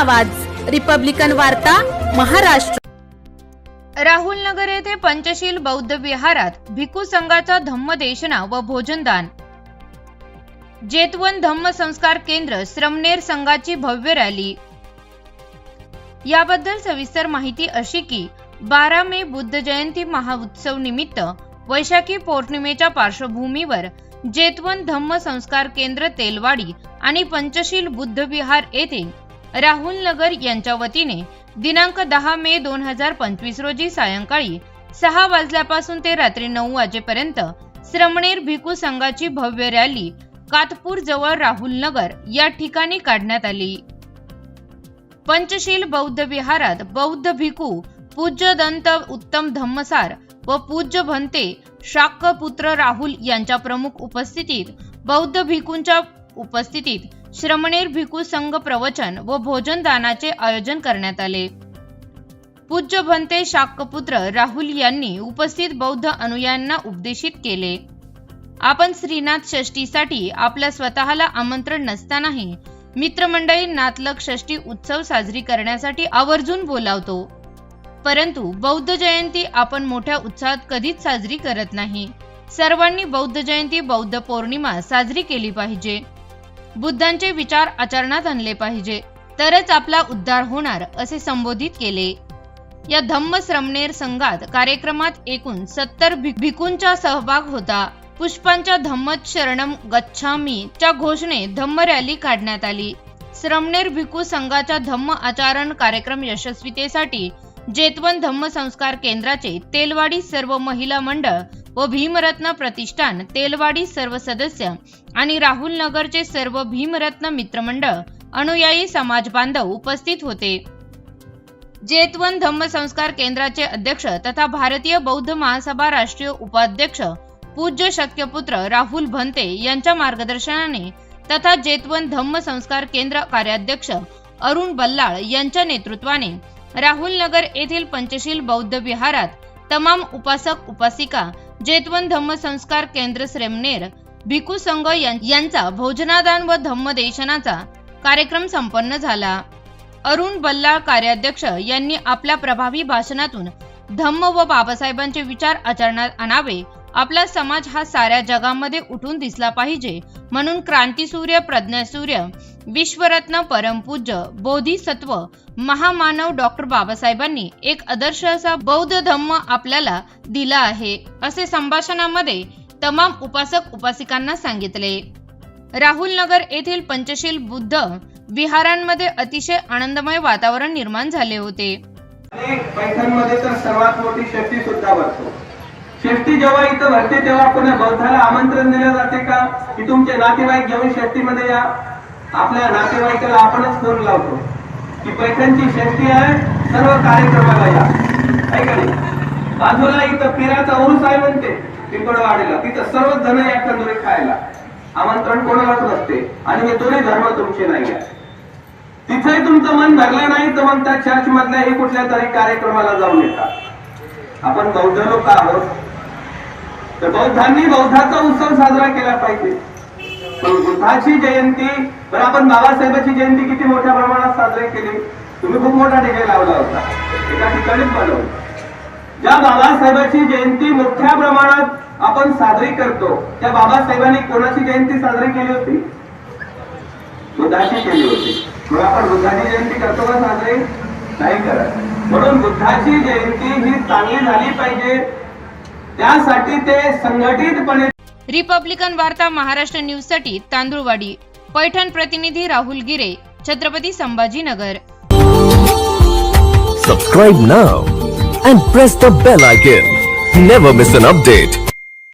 आवाज. रिपब्लिकन वार्ता महाराष्ट्र. राहुल नगर येथे पंचशील बौद्ध विहारात भिकू संघाचा धम्मदेशना व भोजनदान. जेतवन धम्म संस्कार केंद्र श्रमनेर संघाची भव्य रॅली. याबद्दल सविस्तर माहिती अशी की बारा मे बुद्ध जयंती महाउत्सव निमित्त वैशाखी पौर्णिमेच्या पार्श्वभूमीवर जेतवन धम्म संस्कार केंद्र तेलवाडी आणि पंचशील बुद्ध विहार येथे राहुल नगर यांच्या वतीने दिनांक दहा मे दोन हजार पंचवीस रोजी सायंकाळी सहा वाजल्यापासून ते रात्री नऊ वाजेपर्यंत श्रमणेर भिकू संघाची भव्य रॅली कातपूर जवळ राहुल नगर या ठिकाणी काढण्यात आली. पंचशील बौद्ध विहारात बौद्ध भिकू पूज्य दंत उत्तम धम्मसार व पूज्य भंते शाक्यपुत्र राहुल यांच्या प्रमुख उपस्थितीत बौद्ध भिकूंच्या उपस्थितीत श्रमणेर भिकू संघ प्रवचन व भोजन दानाचे आयोजन करण्यात आले. पूज्य भंते शाक्यपुत्र राहुल यांनी उपस्थित बौद्ध अनुयायांना उपदेशित केले. आपण श्रीनाथ षष्टीसाठी आपल्या स्वतःला आमंत्रण नसतानाही मित्रमंडळी नातलग षष्टी उत्सव साजरी करण्यासाठी आवर्जून बोलावतो. परंतु बौद्ध जयंती आपण मोठ्या उत्साहात कधीच साजरी करत नाही. सर्वांनी बौद्ध जयंती बौद्ध पौर्णिमा साजरी केली पाहिजे. बुद्धांचे विचार आचरणात आणले पाहिजे. तरच आपला उद्धार होणार असे संबोधित केले. या धम्म श्रमणेर संघात कार्यक्रमात एकूण सत्तर भिकूंचा सहभाग होता. पुष्पांच्या धम्मत शरणम गच्छामी च्या घोषणे धम्म रॅली काढण्यात आली. श्रमणेर भिकू संघाच्या धम्म आचरण कार्यक्रम यशस्वीतेसाठी जेतवन धम्म संस्कार केंद्राचे तेलवाडी सर्व महिला मंडळ व भीमरत्न प्रतिष्ठान तेलवाडी सर्व सदस्य आणि राहुल नगरचे सर्व भीमरत्न मित्रमंडळ अनुयायी समाज बांधव उपस्थित होते. जेतवन धम्मसंस्कार केंद्राचे अध्यक्ष तथा भारतीय बौद्ध महासभा राष्ट्रीय उपाध्यक्ष पूज्य शक्यपुत्र राहुल भंते यांच्या मार्गदर्शनाने तथा जेतवन धम्म संस्कार केंद्र कार्याध्यक्ष अरुण बल्लाळ यांच्या नेतृत्वाने राहुल नगर येथील पंचशील बौद्ध विहारात तमाम उपासक उपासिका जेतवन धम्म संस्कार केंद्र श्रेमनेर भिकू संघ यांचा भोजनादान व धम्मदेशनाचा कार्यक्रम संपन्न झाला. अरुण बल्ला कार्याध्यक्ष यांनी आपल्या प्रभावी भाषणातून धम्म व बाबासाहेबांचे विचार आचरणात आणावे आपला समाज हा साऱ्या जगामध्ये उठून दिसला पाहिजे म्हणून क्रांतीसूर्य प्रज्ञासूर्य विश्वरत्न परमपूज्य बोधिसत्व महामानव डॉक्टर बाबासाहेबांनी एक आदर्श असा बौद्ध धम्म आपल्याला दिला आहे असे संभाषणामध्ये तमाम उपासक उपासिकांना सांगितले. राहुल नगर येथील पंचशील बुद्ध विहारांमध्ये अतिशय आनंदमय वातावरण निर्माण झाले होते. अनेक पैठणमध्ये तर सर्वात मोठी शक्ती सुद्धा बसतो शेष्टी जेव्हा इथं भरते तेव्हा पुन्हा बौद्धाला आमंत्रण दिले जाते का? की तुमचे नातेवाईक घेऊन शेष्टीमध्ये या. आपल्या नातेवाईकाला आपणच फोन लावतो. की पैठणची शेष्टी आहे सर्व कार्यक्रमाला या. बाजूला इथं पिराचा उरूस आहे म्हणते पिंपळवाडीला. तिथं सर्व जण या तंदुरी खायला. आमंत्रण कोणालाच नसते. आणि हे दोन्ही धर्म तुमचे नाही आहे तिथेही तुमचं मन भरलं नाही तर मग त्या चर्च मधल्या हे कुठल्या तरी कार्यक्रमाला जाऊन येतात. आपण बौद्ध लोक आहोत. तर बौद्धांनी बौद्धाचा उत्सव साजरा केला पाहिजे. बुद्धाची जयंती पण आपण बाबासाहेबांची जयंती किती मोठ्या प्रमाणात साजरी केली? तुम्ही खूप मोठा ठिकाणी लावला होता. एका ठिकाणीच बनवलं. ज्या बाबासाहेबांची जयंती मोठ्या प्रमाणात आपण साजरी करतो त्या बाबासाहेबांनी कोणाची जयंती साजरी केली होती? बुद्धाची केली होती. मग आपण बुद्धाची जयंती करतो का साजरी? नाही करत. म्हणून बुद्धाची जयंती ही चांगली झाली पाहिजे. त्यासाठी ते संघटितपणे रिपब्लिकन वार्ता महाराष्ट्र न्यूजसाठी तांदूळवाडी पैठण प्रतिनिधी Rahul Gire Chhatrapati Sambhajinagar Subscribe now and press the bell icon. Never miss an update.